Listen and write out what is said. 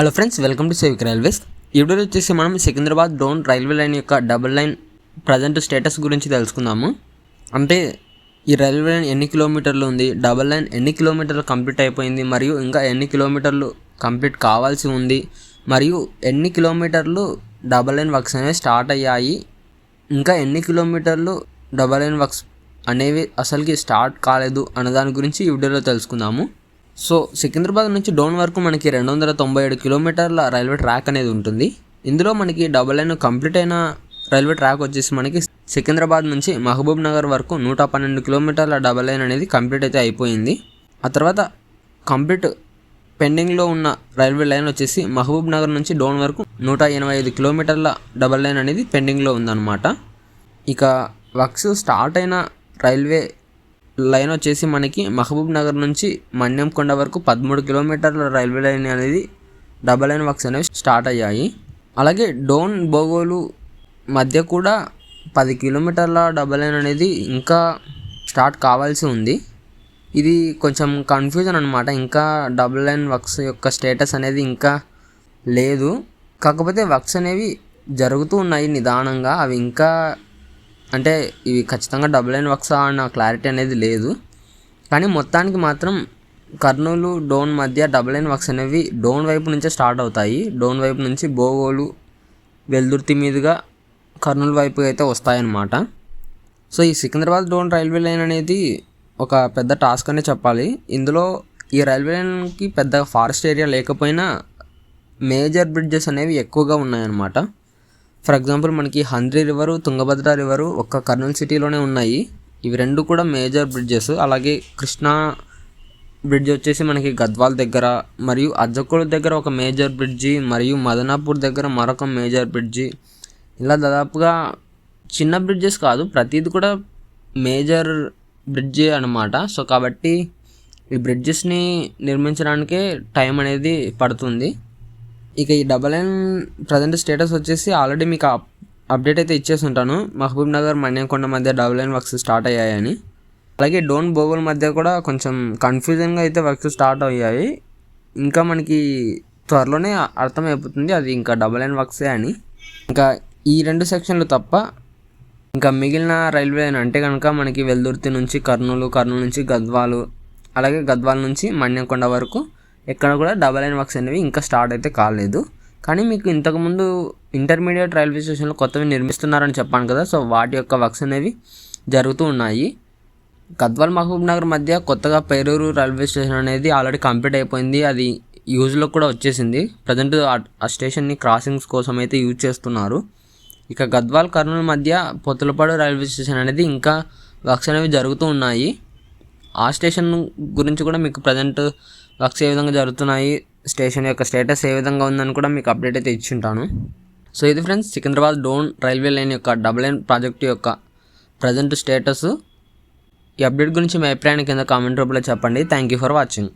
Hello friends welcome to Sevik railways. ఈ వచ్చేసి మనం సికింద్రాబాద్ డోన్ రైల్వే లైన్ యొక్క డబుల్ లైన్ ప్రజెంట్ స్టేటస్ గురించి తెలుసుకుందాము. అంటే ఈ రైల్వే లైన్ ఎన్ని కిలోమీటర్లు ఉంది డబుల్ లైన్ ఎన్ని కిలోమీటర్లు కంప్లీట్ అయిపోయింది మరియు ఇంకా ఎన్ని కిలోమీటర్లు కంప్లీట్ కావాల్సి ఉంది మరియు ఎన్ని కిలోమీటర్లు డబల్ లైన్ వర్క్స్ అనేవి స్టార్ట్ అయ్యాయి ఇంకా ఎన్ని కిలోమీటర్లు డబల్ లైన్ వర్క్స్ అనేవి అసలుకి స్టార్ట్ కాలేదు అన్న దాని గురించి ఈ వీడియోలో తెలుసుకుందాము. సో సికింద్రాబాద్ నుంచి డోన్ వరకు మనకి రెండు వందల తొంభై ఏడు కిలోమీటర్ల రైల్వే ట్రాక్ అనేది ఉంటుంది. ఇందులో మనకి డబల్ లైన్ కంప్లీట్ అయిన రైల్వే ట్రాక్ వచ్చేసి మనకి సికింద్రాబాద్ నుంచి మహబూబ్ నగర్ వరకు నూట పన్నెండు కిలోమీటర్ల డబల్ లైన్ అనేది కంప్లీట్ అయితే అయిపోయింది. ఆ తర్వాత కంప్లీట్ పెండింగ్లో ఉన్న రైల్వే లైన్ వచ్చేసి మహబూబ్ నగర్ నుంచి డోన్ వరకు నూట ఎనభై ఐదు కిలోమీటర్ల డబల్ లైన్ అనేది పెండింగ్లో ఉందన్నమాట. ఇక వర్క్స్ స్టార్ట్ అయిన రైల్వే లైన్ వచ్చేసి మనకి మహబూబ్ నగర్ నుంచి మన్యంకొండ వరకు పదమూడు కిలోమీటర్ల రైల్వే లైన్ అనేది డబల్ లైన్ వర్క్స్ అనేవి స్టార్ట్ అయ్యాయి. అలాగే డోన్ బోగోలు మధ్య కూడా పది కిలోమీటర్ల డబల్ లైన్ అనేది ఇంకా స్టార్ట్ కావాల్సి ఉంది. ఇది కొంచెం కన్ఫ్యూజన్ అనమాట ఇంకా డబుల్ లైన్ వర్క్స్ యొక్క స్టేటస్ అనేది ఇంకా లేదు. కాకపోతే వర్క్స్ అనేవి జరుగుతూ ఉన్నాయి నిదానంగా. అవి ఇంకా అంటే ఇవి ఖచ్చితంగా డబుల్ లైన్ వర్క్స్ అన్న క్లారిటీ అనేది లేదు. కానీ మొత్తానికి మాత్రం కర్నూలు డోన్ మధ్య డబుల్ లైన్ వర్క్స్ అనేవి డోన్ వైపు నుంచే స్టార్ట్ అవుతాయి. డోన్ వైపు నుంచి బోగోలు వెల్దుర్తి మీదుగా కర్నూలు వైపు అయితే వస్తాయన్నమాట. సో ఈ సికింద్రాబాద్ డోన్ రైల్వే లైన్ అనేది ఒక పెద్ద టాస్క్ అనే చెప్పాలి. ఇందులో ఈ రైల్వే లైన్కి పెద్ద ఫారెస్ట్ ఏరియా లేకపోయినా మేజర్ బ్రిడ్జెస్ అనేవి ఎక్కువగా ఉన్నాయన్నమాట. ఫర్ ఎగ్జాంపుల్ మనకి హంద్రీ రివరు తుంగభద్ర రివరు ఒక్క కర్నూలు సిటీలోనే ఉన్నాయి. ఇవి రెండు కూడా మేజర్ బ్రిడ్జెస్ అలాగే కృష్ణా బ్రిడ్జ్ వచ్చేసి మనకి గద్వాల్ దగ్గర మరియు అజ్జకోడు దగ్గర ఒక మేజర్ బ్రిడ్జి మరియు మదనాపూర్ దగ్గర మరొక మేజర్ బ్రిడ్జి ఇలా దాదాపుగా చిన్న బ్రిడ్జెస్ కాదు ప్రతిది కూడా మేజర్ బ్రిడ్జి అనమాట సో కాబట్టి ఈ బ్రిడ్జెస్ని నిర్మించడానికే టైం అనేది పడుతుంది. ఇక ఈ డబల్ లైన్ ప్రజెంట్ స్టేటస్ వచ్చేసి ఆల్రెడీ మీకు అప్ అప్డేట్ అయితే ఇచ్చేసి ఉంటాను మహబూబ్ నగర్ మణ్యంకొండ మధ్య డబల్ లైన్ వర్క్స్ స్టార్ట్ అయ్యాయని. అలాగే డోన్ బోగుల మధ్య కూడా కొంచెం కన్ఫ్యూజన్గా అయితే వర్క్స్ స్టార్ట్ అయ్యాయి. ఇంకా మనకి త్వరలోనే అర్థమైపోతుంది అది ఇంకా డబల్ లైన్ వర్క్సే అని. ఇంకా ఈ రెండు సెక్షన్లు తప్ప ఇంకా మిగిలిన రైల్వే లైన్ అంటే కనుక మనకి వెల్దుర్తి నుంచి కర్నూలు కర్నూలు నుంచి గద్వాలు అలాగే గద్వాల నుంచి మణ్యంకొండ వరకు ఎక్కడ కూడా డబల్ లైన్ వర్క్స్ అనేవి ఇంకా స్టార్ట్ అయితే కాలేదు. కానీ మీకు ఇంతకుముందు ఇంటర్మీడియట్ రైల్వే స్టేషన్లో కొత్తవి నిర్మిస్తున్నారని చెప్పాను కదా సో వాటి యొక్క వర్క్స్ అనేవి జరుగుతూ ఉన్నాయి. గద్వాల్ మహబూబ్ నగర్ మధ్య కొత్తగా పేరూరు రైల్వే స్టేషన్ అనేది ఆల్రెడీ కంప్లీట్ అయిపోయింది. అది యూజ్లో కూడా వచ్చేసింది. ప్రజెంట్ ఆ స్టేషన్ని క్రాసింగ్స్ కోసం అయితే యూజ్ చేస్తున్నారు. ఇక గద్వాల్ కర్నూలు మధ్య పొత్తులపాడు రైల్వే స్టేషన్ అనేది ఇంకా వర్క్స్ అనేవి జరుగుతూ ఉన్నాయి. ఆ స్టేషన్ గురించి కూడా మీకు ప్రజెంట్ వర్క్స్ ఏ విధంగా జరుగుతున్నాయి స్టేషన్ యొక్క స్టేటస్ ఏ విధంగా ఉందని కూడా మీకు అప్డేట్ అయితే ఇచ్చింటాను. సో ఇది friends Secunderabad Dhone railway line యొక్క డబుల్ లైన్ ప్రాజెక్ట్ యొక్క ప్రజెంట్ స్టేటస్ ఈ అప్డేట్ గురించి మీ అభిప్రాయాన్ని కింద కామెంట్ రూపంలో చెప్పండి. Thank you for watching